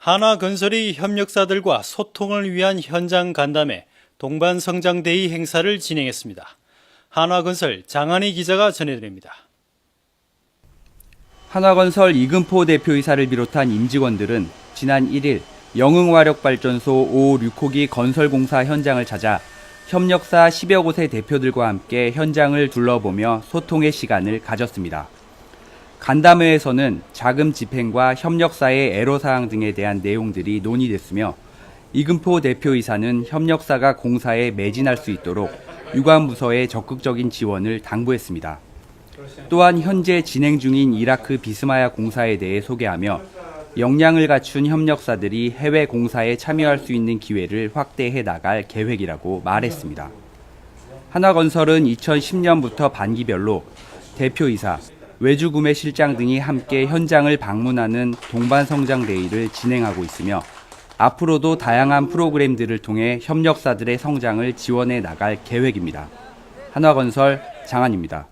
한화건설이 협력사들과 소통을 위한 현장 간담회 동반성장데이 행사를 진행했습니다. 한화건설 장한희 기자가 전해드립니다. 한화건설 이금포 대표이사를 비롯한 임직원들은 지난 1일 영흥화력발전소 5 류코기 건설공사 현장을 찾아 협력사 10여 곳의 대표들과 함께 현장을 둘러보며 소통의 시간을 가졌습니다. 간담회에서는 자금 집행과 협력사의 애로사항 등에 대한 내용들이 논의됐으며 이금포 대표이사는 협력사가 공사에 매진할 수 있도록 유관부서의 적극적인 지원을 당부했습니다. 또한 현재 진행 중인 이라크 비스마야 공사에 대해 소개하며 역량을 갖춘 협력사들이 해외 공사에 참여할 수 있는 기회를 확대해 나갈 계획이라고 말했습니다. 하나건설은 2010년부터 반기별로 대표이사, 외주 구매 실장 등이 함께 현장을 방문하는 동반 성장 데이를 진행하고 있으며 앞으로도 다양한 프로그램들을 통해 협력사들의 성장을 지원해 나갈 계획입니다. 한화건설 장한입니다.